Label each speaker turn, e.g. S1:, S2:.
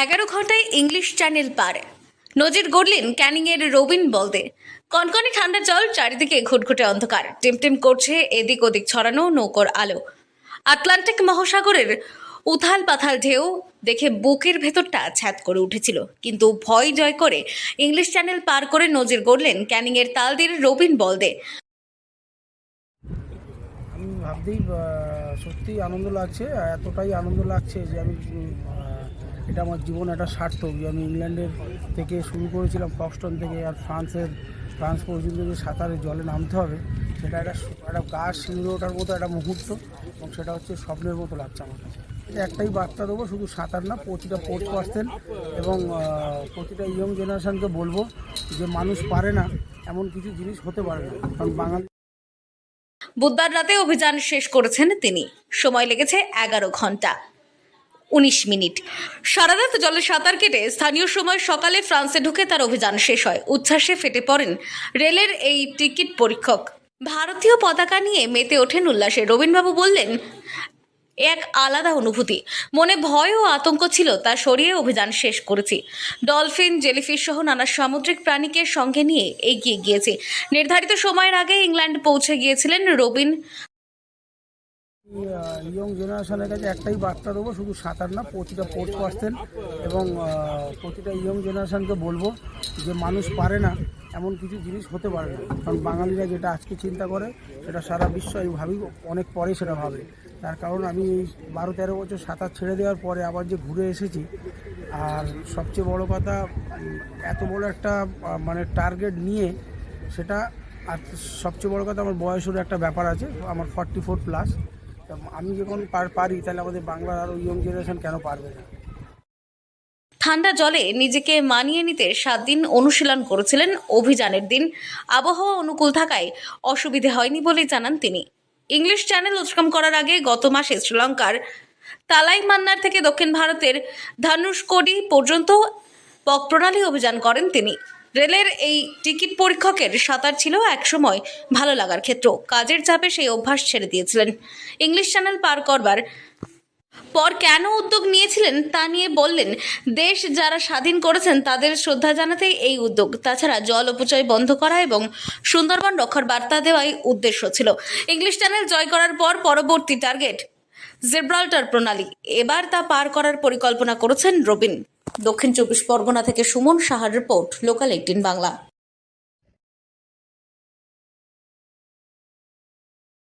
S1: এগারো ঘন্টায় English channel পার। নজির গড়লেন ক্যানিংয়ের রবিন বলদে। কনকনে ঠান্ডা জল চারিদিকে ঘুটঘুটে অন্ধকার। টিমটিম করছে এদিক ওদিক ছড়ানো নৌকোর আলো। আটলান্টিক মহাসাগরের উথাল পাথাল ঢেউ দেখে বুকের ভেতরটা ছ্যাত করে উঠেছিল। কিন্তু ভয় জয় করে ইংলিশ চ্যানেল পার করে নজির গড়লেন ক্যানিংয়ের তালদির রবিন বলদে।
S2: আমি ভাবতেই আহ, সত্যিই আনন্দ লাগছে এতটাই আনন্দ লাগছে যে আমি এটা আমার জীবন একটা সার্থক। যে আমি ইংল্যান্ডের থেকে শুরু করেছিলাম ফক্সটন থেকে, আর ফ্রান্সের, ফ্রান্স পর্যন্ত যে সাঁতারে জলে নামতে হবে, সেটা একটা একটা গা শিউরে ওঠার মতো একটা মুহূর্ত, এবং সেটা হচ্ছে স্বপ্নের মতো লাগছে আমার কাছে। একটাই বার্তা দেবো, শুধু সাঁতার না, প্রতিটা স্পোর্টস পার্সন এবং প্রতিটা ইয়ং জেনারেশানকে বলব যে মানুষ পারে না, এমন কিছু জিনিস হতে পারে না। কারণ বাঙালি
S1: বুধবার রাতে অভিযান শেষ করেছেন তিনি। সময় লেগেছে এগারো ঘণ্টা। উনিশ মিনিট। সারা রাত জলে সাঁতার কেটে স্থানীয় সময় সকালে ফ্রান্সে ঢুকে তার অভিযান শেষ হয়। উচ্ছ্বাসে ফেটে পড়েন রেলের এই টিকিট পরীক্ষক। ভারতীয় পতাকা নিয়ে মেতে ওঠেন উল্লাসে। রবীনবাবু বললেন, এক আলাদা অনুভূতি। মনে ভয় ও আতঙ্ক ছিল, তা সরিয়ে অভিযান শেষ করেছি। ডলফিন, জেলিফিশ সহ নানা সামুদ্রিক প্রাণীকে সঙ্গে নিয়ে এগিয়ে গিয়েছি। নির্ধারিত সময়ের আগে ইংল্যান্ড পৌঁছে গিয়েছিলেন রবিন
S2: ইয়ং জেনারেশনের কাছে একটাই বার্তা দেবো, শুধু সাঁতার না, প্রতিটা স্পোর্টস পার্সন এবং প্রতিটা ইয়ং জেনারেশনকে বলব যে মানুষ পারে না, এমন কিছু জিনিস হতে পারে না। কারণ বাঙালিরা যেটা আজকে চিন্তা করে, সেটা সারা বিশ্ব আমি ভাবি, অনেক পরে সেটা ভাবে। তার কারণ আমি এই বারো তেরো বছর সাঁতার ছেড়ে দেওয়ার পরে আবার যে ঘুরে এসেছি, আর সবচেয়ে বড় কথা, এত বড় একটা মানে টার্গেট নিয়ে সেটা, আর সবচেয়ে বড় কথা আমার বয়সেরও একটা ব্যাপার আছে, আমার ফর্টি ফোর প্লাস। আমি যখন পারি তাহলে আমাদের বাংলার আরও ইয়ং জেনারেশন কেন পারবে না?
S1: ঠান্ডা জলে নিজেকে মানিয়ে নিতে সাত দিন অনুশীলন করেছিলেন অভিযানের দিন। আবহাওয়া অনুকূল থাকায় অসুবিধে হয়নি বলেই জানান তিনি। ইংলিশ চ্যানেল অতিক্রম করার আগে গত মাসে শ্রীলঙ্কার তালাই মান্নার থেকে দক্ষিণ ভারতের ধানুষকোডি পর্যন্ত পক প্রণালী অভিযান করেন তিনি। রেলের এই টিকিট পরীক্ষকের সাঁতার ছিল একসময় ভালো লাগার ক্ষেত্র। কাজের চাপে সেই অভ্যাস ছেড়ে দিয়েছিলেন। ইংলিশ চ্যানেল পার করবার পর কেন উদ্যোগ নিয়েছিলেন তা নিয়ে বললেন, দেশ যারা স্বাধীন করেছেন তাদের শ্রদ্ধা জানাতেই এই উদ্যোগ। তাছাড়া জল অপচয় বন্ধ করা এবং সুন্দরবন রক্ষার বার্তা দেওয়াই উদ্দেশ্য ছিল। ইংলিশ চ্যানেল জয় করার পর পরবর্তী টার্গেট, জেব্রাল্টার প্রণালী। এবার তা পার করার পরিকল্পনা করেছেন রবিন। দক্ষিণ চব্বিশ পরগনা থেকে সুমন সাহার রিপোর্ট লোকাল এইটিন বাংলা।